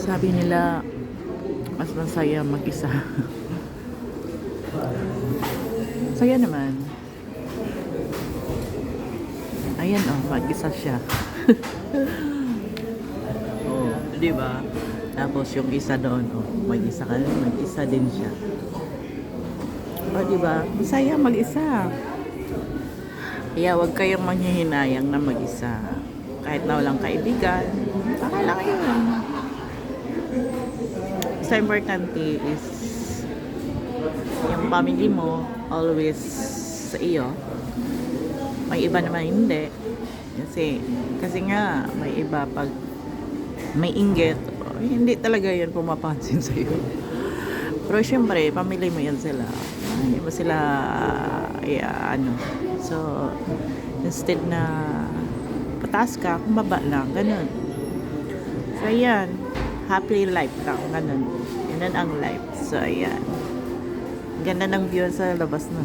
Sabi nila, mas masaya mag-isa. Saya naman. Ayan oh, mag-isa siya. oh, di ba? Tapos yung isa doon, oh, mag-isa ka mag-isa din siya. Oh, di ba? Masaya mag-isa. Kaya huwag kayong manghihinayang na mag-isa. Kahit na walang kaibigan, okay lang yun. Basta importante is yung family mo always sa iyo. May iba naman hindi. Kasi, kasi nga, may iba pag may inggit, hindi talaga yan pumapansin sa iyo. Pero syempre, pamilya mo yan sila. Hindi mo sila, eh, ano. So, instead na pataas ka, kumbaba lang, ganun. So, ayan. Happy life lang, ganun. Ganun ang life. So, ayan. Ganda ng view sa labas na.